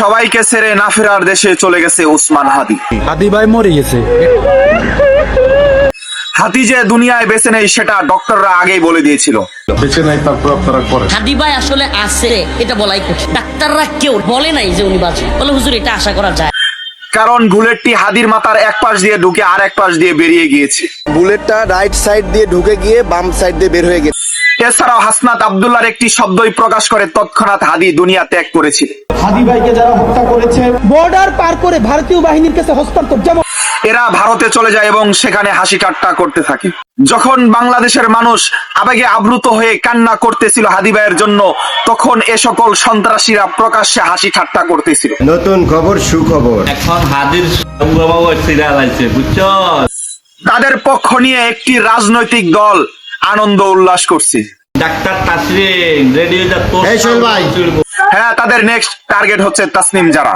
সবাইকে ছেড়ে না ফেরার দেশে চলে গেছে উসমান হাদি। হাদি ভাই মরে গেছে। হাতি যে দুনিয়ায় বেঁচে নেই সেটা ডক্টররা আগেই বলে দিয়েছিল। বেঁচে নাই তারপর আপনারা করেন। হাদি ভাই আসলে আছে এটা বলাই কঠিন। ডাক্তাররা কেউ বলে নাই যে উনি বাঁচবে বলে হুজুর এটা আশা করা যায়। কারণ বুলেটটি হাদির মাথার এক পাশ দিয়ে ঢুকে আর এক পাশ দিয়ে বেরিয়ে গিয়েছে। বুলেটটা রাইট সাইড দিয়ে ঢুকে গিয়ে বাম সাইড দিয়ে বের হয়ে গেছে এছাড়াও হাসনাত আবদুল্লার একটি শব্দই প্রকাশ করে তৎক্ষণাৎ হাদি দুনিয়া ত্যাগ করেছিল। হাদি ভাইকে যারা হত্যা করেছে বর্ডার পার করে ভারতীয় বাহিনীর কাছে হস্তান্তর। যেমন এরা ভারতে চলে যায় এবং সেখানে হাসি ঠাট্টা করতে থাকে। যখন বাংলাদেশের মানুষ আবেগে আপ্লুত হয়ে কান্না করতেছিল হাদি ভাইয়ের জন্য তখন এ সকল সন্ত্রাসীরা প্রকাশ্যে হাসি ঠাট্টা করতেছিল। নতুন খবর সুখবর। এখন হাদির বাবু সিরিয়াল আছে বুঝছ? তাদের পক্ষ নিয়ে একটি রাজনৈতিক দল আনন্দ উল্লাস করছে। ডাক্তার তাসরিন ভাই। হ্যাঁ তাদের নেক্সট টার্গেট হচ্ছে তাসনিম জারা।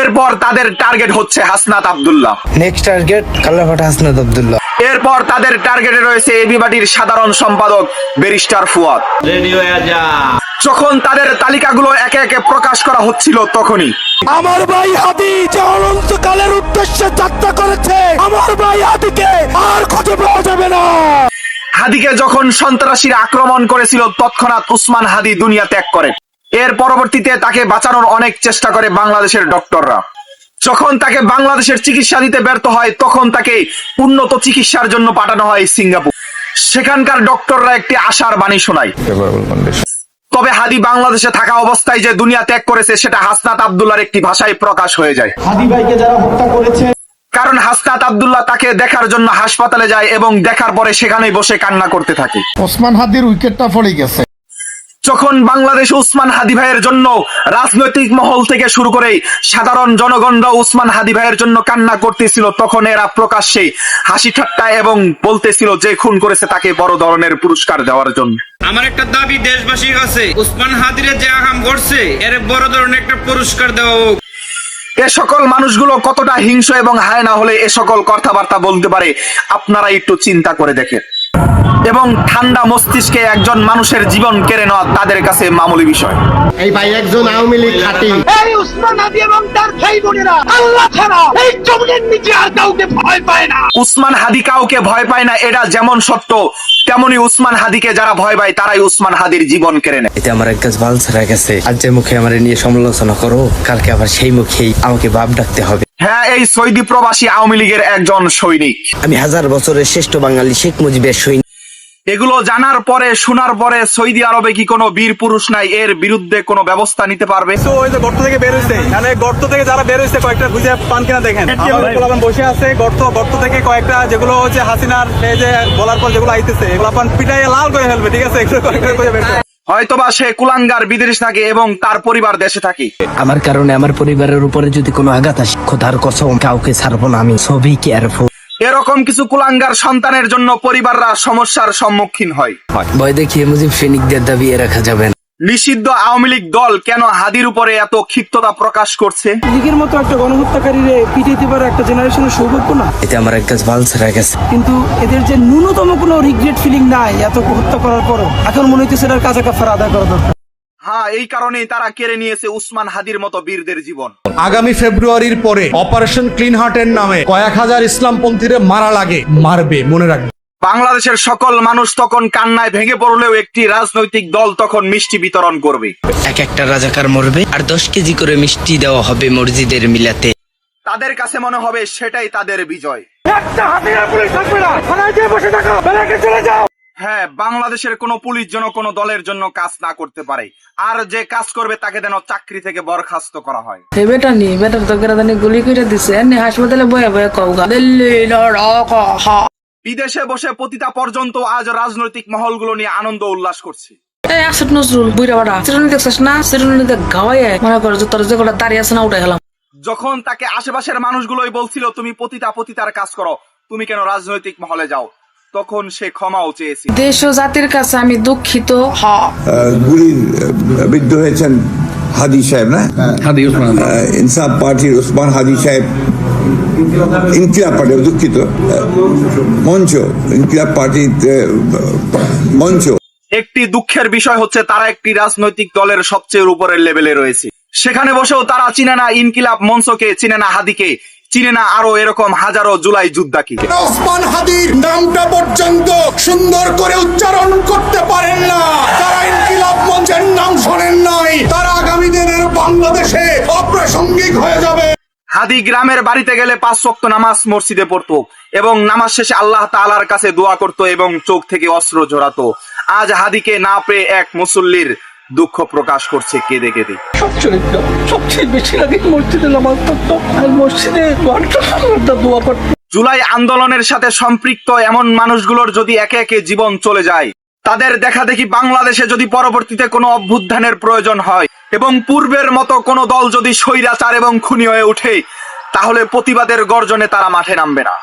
এরপর তাদের টার্গেট হচ্ছে হাসনাত আবদুল্লাহ। নেক্সট টার্গেট কাল্লাফাট হাসনাত আব্দুল্লাহ। এরপর তাদের টার্গেটে রয়েছে এবি বাটির সাধারণ সম্পাদক ব্যারিস্টার ফুয়াদ। রেডিও যখন তাদের তালিকাগুলো একে একে প্রকাশ করা হচ্ছিল তখনই। আমার ভাই হাদি যে অনন্তকালের উদ্দেশ্যে যাত্রা করেছে আমার ভাই হাদিকে আর খুঁজে পাওয়া যাবে না। হাদিকে যখন সন্ত্রাসীরা আক্রমণ করেছিল, তৎক্ষণাৎ উসমান হাদি দুনিয়া ত্যাগ করে। এর পরবর্তীতে তাকে বাঁচানোর অনেক চেষ্টা করে বাংলাদেশের ডক্টররা। যখন তাকে বাংলাদেশের চিকিৎসা দিতে ব্যর্থ হয়, তখন তাকে উন্নত চিকিৎসার জন্য পাঠানো হয় সিঙ্গাপুর। সেখানকার ডক্টররা একটি আশার বাণী শোনায়। তবে হাদি বাংলাদেশে থাকা অবস্থায় যে দুনিয়া ত্যাগ করেছে, সেটা হাসনাত আবদুল্লার একটি ভাষায় প্রকাশ হয়ে যায়। হাদি ভাইকে যারা হত্যা করেছে কারণ হাসনাত আবদুল্লাহ তাকে দেখার জন্য হাসপাতালে যায় এবং দেখার পরে সেখানেই বসে কান্না করতে থাকে। ওসমান হাদির উইকেটটা পড়ে গেছে। যখন বাংলাদেশ উসমান হাদি ভাইয়ের জন্য রাজনৈতিক মহল থেকে শুরু করে সাধারণ জনগণরা উসমান হাদি ভাইয়ের জন্য কান্না করতেছিল তখন এরা প্রকাশ্যে হাসি ঠাট্টা এবং বলতেছিল যে খুন করেছে তাকে বড় ধরনের পুরস্কার দেওয়ার জন্য। আমার একটা দাবি দেশবাসীর কাছে উসমান হাদিরে যে আহাম করছে এর বড় ধরনের একটা পুরস্কার দেওয়া হোক। এ সকল মানুষগুলো কতটা হিংস এবং হায় না হলে এ সকল কথাবার্তা বলতে পারে, আপনারা একটু চিন্তা করে দেখেন। এবং ঠান্ডা মস্তিষ্কে একজন মানুষের জীবন কেড়ে নেওয়া তাদের কাছে মামুলি বিষয়। এই ভাই একজন আওয়ামী লীগ খাটি এই উসমান হাদি এবং তার ভাই বোনেরা আল্লাহ ছাড়া এই জমিনের নিচে আর কাউকে ভয় পায় না। উসমান হাদি কাউকে ভয় পায় না এটা যেমন সত্য তেমনি উসমান হাদিকে যারা ভয় পায় তারাই উসমান হাদির জীবন কেড়ে নেয়। এতে আমার এক গাছ বাল ছাড়া গেছে। আজ যে মুখে আমার নিয়ে সমালোচনা করো কালকে আবার সেই মুখেই আমাকে বাপ ডাকতে হবে। হ্যাঁ এই সৌদি প্রবাসী আওয়ামী লীগের একজন সৈনিক। আমি হাজার বছরের শ্রেষ্ঠ বাঙালি শেখ মুজিবের সৈনিক। এগুলো জানার পরে শোনার পরে সৌদি আরবে কি কোনো বীর পুরুষ নাই? এর বিরুদ্ধে কোনো ব্যবস্থা নিতে পারবে? তো ওই যে গর্ত থেকে বের হয়েছে মানে গর্ত থেকে যারা বের হয়েছে কয়েকটা খুঁজে পান কিনা দেখেন। আমার পোলাপান বসে আছে গর্ত গর্ত থেকে কয়েকটা যেগুলো হচ্ছে হাসিনার এই যে বলার পর যেগুলো আইতেছে পোলাপান পিটাই লাল করে ফেলবে ঠিক আছে? এগুলো কয়েকটা খুঁজে বের। হয়তোবা সে কুলাঙ্গার বিদেশ থাকে এবং তার পরিবার দেশে থাকে। আমার কারণে আমার পরিবারের উপরে যদি কোনো আঘাত আসে খোদার কসম কাউকে ছাড়বো না আমি। সবই কেয়ারফুল এরকম কিছু কুলাঙ্গার সন্তানের জন্য পরিবাররা সমস্যার সম্মুখীন হয়। ভয় দেখিয়ে মুজিব সৈনিকদের দাবিয়ে রাখা যাবে না। নিষিদ্ধ আওয়ামী লীগ দল কেন হাদির উপরে এত ক্ষিপ্ততা প্রকাশ করছে? লীগের মতো একটা গণহত্যাকারীরে পিটাইতে পারে একটা জেনারেশনের সৌভাগ্য না? এতে আমার এক গাছ ছাড়া গেছে। কিন্তু এদের যে ন্যূনতম কোনো রিগ্রেট ফিলিং নাই এত হত্যা করার পরও এখন মনে এটার কাজা কাফার আদায় করা দরকার। হ্যাঁ এই কারণেই তারা কেড়ে নিয়েছে উসমান হাদির মতো বীরদের জীবন। আগামী ফেব্রুয়ারির পরে অপারেশন ক্লিন হার্টের নামে কয়েক হাজার ইসলামপন্থীরে মারা লাগে মারবে মনে রাখবে। বাংলাদেশের সকল মানুষ তখন কান্নায় ভেঙে পড়লেও একটি রাজনৈতিক দল তখন মিষ্টি বিতরণ করবে। এক একটা রাজাকার মরবে আর দশ কেজি করে মিষ্টি দেওয়া হবে মসজিদের মিলাতে। তাদের কাছে মনে হবে সেটাই তাদের বিজয়। হ্যাঁ বাংলাদেশের কোনো পুলিশ যেন কোনো দলের জন্য কাজ না করতে পারে। আর যে কাজ করবে তাকে যেন চাকরি থেকে বরখাস্ত করা হয়। এ বেটা নি বেটার তো কেরাদানি গুলি করে দিছে। হাসপাতালে বয়ে বয়ে কওগা দিল্লি লড়কা বিদেশে বসে পতিতা পর্যন্ত আজ রাজনৈতিক মহলগুলো নিয়ে আনন্দ উল্লাস করছে। একসাথ নজরুল বুইরা বাড়া। সিরুনি দেখছিস না? সিরুনি দেখ গাওয়াই মনে করো যে তোর যে কটা দাঁড়িয়ে আছে না উঠে গেলাম যখন তাকে আশেপাশের মানুষগুলোই বলছিল তুমি পতিতা পতিতার কাজ করো। তুমি কেন রাজনৈতিক মহলে যাও? তখন সে ক্ষমাও চেয়েছিল। দেশ ও জাতির কাছে আমি দুঃখিত। হ গুলির বিদ্ধ হয়েছেন। হাদি সাহেব না? হাদি ইনসাফ পার্টির ওসমান হাদি সাহেব ইনকিলাব পার্টি দুঃখিত। মঞ্চ ইনকিলাব পার্টিতে মঞ্চ। একটি দুঃখের বিষয় হচ্ছে তারা একটি রাজনৈতিক দলের সবচেয়ে উপরের লেভেলে রয়েছে। সেখানে বসেও তারা চিনে না ইনকিলাব মঞ্চকে চিনে না হাদিকে। চিনে না আরও এরকম হাজারো জুলাই যোদ্ধাকে ওসমান হাদির নামটা পর্যন্ত সুন্দর করে উচ্চারণ করতে পারেন না। যারা ইনকিলাব মঞ্চের নাম শোনেন নাই তারা আগামী দিনের বাংলাদেশে অপ্রাসঙ্গিক হয়ে যাবে। হাদি গ্রামের বাড়িতে গেলে পাঁচ শক্ত নামাজ মসজিদে পড়তো এবং নামাজ শেষে আল্লাহ তালার কাছে দোয়া করত এবং চোখ থেকে অস্ত্র ঝরাতো। আজ হাদিকে না পেয়ে এক মুসল্লির দুঃখ প্রকাশ করছে কেঁদে কেঁদে। সবচেয়ে সবচেয়ে বেশি আগে মসজিদে নামাজ পড়তো। আর মসজিদে দোয়া করতো। জুলাই আন্দোলনের সাথে সম্পৃক্ত এমন মানুষগুলোর যদি একে একে জীবন চলে যায় তাদের দেখা দেখি বাংলাদেশে যদি পরবর্তীতে কোনো অভ্যুত্থানের প্রয়োজন হয় এবং পূর্বের মতো কোনো দল যদি স্বৈরাচার এবং খুনি হয়ে ওঠে তাহলে প্রতিবাদের গর্জনে তারা মাঠে নামবে না।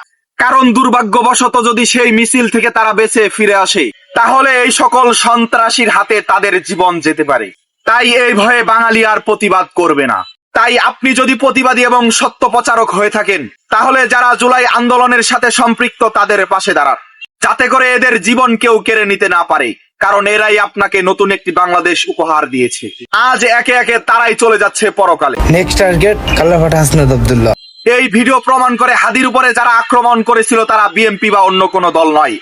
কারণ দুর্ভাগ্যবশত যদি সেই মিছিল থেকে তারা বেঁচে ফিরে আসে, তাহলে এই সকল সন্ত্রাসীর হাতে তাদের জীবন যেতে পারে। তাই এই ভয়ে বাঙালি আর প্রতিবাদ করবে না। তাই আপনি যদি প্রতিবাদী এবং সত্য প্রচারক হয়ে থাকেন, তাহলে যারা জুলাই আন্দোলনের সাথে সম্পৃক্ত তাদের পাশে দাঁড়ান। যাতে করে এদের জীবন কেউ কেড়ে নিতে না পারে, কারণ এরাই আপনাকে নতুন একটি বাংলাদেশ উপহার দিয়েছে। আজ একে একে তারাই চলে যাচ্ছে পরকালে। নেক্সট টার্গেট কাল্লাফাট হাসনাদ আব্দুল্লাহ এই ভিডিও প্রমাণ করে হাদির উপরে যারা আক্রমণ করেছিল তারা বিএনপি বা অন্য কোনো দল নয়।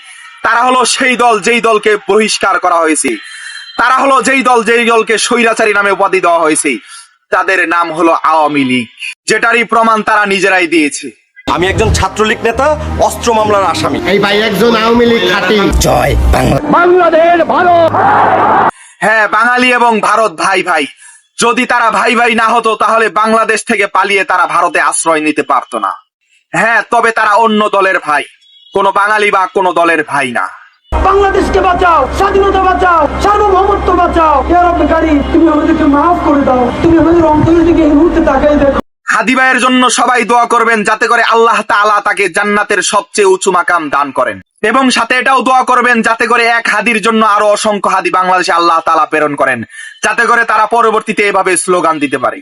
তারা হলো সেই দল যেই দলকে বহিষ্কার করা হয়েছে। তারা হলো যেই দল যেই দলকে স্বৈরাচারী নামে উপাধি দেওয়া হয়েছে। তাদের নাম হলো আওয়ামী লীগ। যেটারই প্রমাণ তারা নিজেরাই দিয়েছে। আমি একজন ছাত্রলীগ নেতা অস্ত্র মামলার আসামি। এই ভাই একজন আওয়ামী লীগ খাটি। জয় বাংলা। হ্যাঁ বাঙালি এবং ভারত ভাই ভাই। যদি তারা ভাই ভাই না হতো তাহলে বাংলাদেশ থেকে পালিয়ে তারা ভারতে আশ্রয় নিতে পারতো না। হ্যাঁ তবে তারা অন্য দলের ভাই। কোনো বাঙালি বা কোনো দলের ভাই না। বাংলাদেশকে বাঁচাও স্বাধীনতা বাঁচাও সার্বভৌমত্ব বাঁচাও। তুমি আমাদেরকে মাফ করে দাও। তুমি আমাদের অন্তরের দিকে এই মুহূর্তে তাকাই দেখো। হাদি ভাইয়ের জন্য সবাই দোয়া করবেন যাতে করে আল্লাহ তাআলা তাকে জান্নাতের সবচেয়ে উঁচু মাকাম দান করেন। এবং সাথে এটাও দোয়া করবেন যাতে করে এক হাদির জন্য আরও অসংখ্য হাদি বাংলাদেশে আল্লাহ তাআলা প্রেরণ করেন। যাতে করে তারা পরবর্তীতে এভাবে স্লোগান দিতে পারে।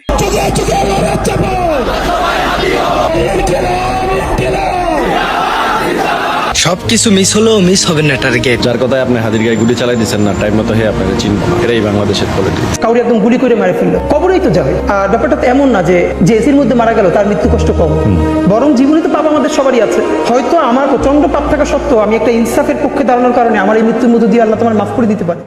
সবকিছু মিস হলেও মিস হবে না টার্গেট যার কথায় আপনি হাজির গায়ে গুলি চালাই দিচ্ছেন না টাইম মতো হে আপনাকে চিনব না। এটাই বাংলাদেশের পলিটিক্স কাউরে একদম গুলি করে মারে ফেলল। কবরেই তো যাবে। আর ব্যাপারটা তো এমন না যে যে এসির মধ্যে মারা গেল তার মৃত্যু কষ্ট কম। বরং জীবনে তো পাপ আমাদের সবারই আছে। হয়তো আমার প্রচণ্ড পাপ থাকা সত্ত্বেও আমি একটা ইনসাফের পক্ষে দাঁড়ানোর কারণে আমার এই মৃত্যুর মধ্যে দিয়ে আল্লাহ তোমার মাফ করে দিতে পারে।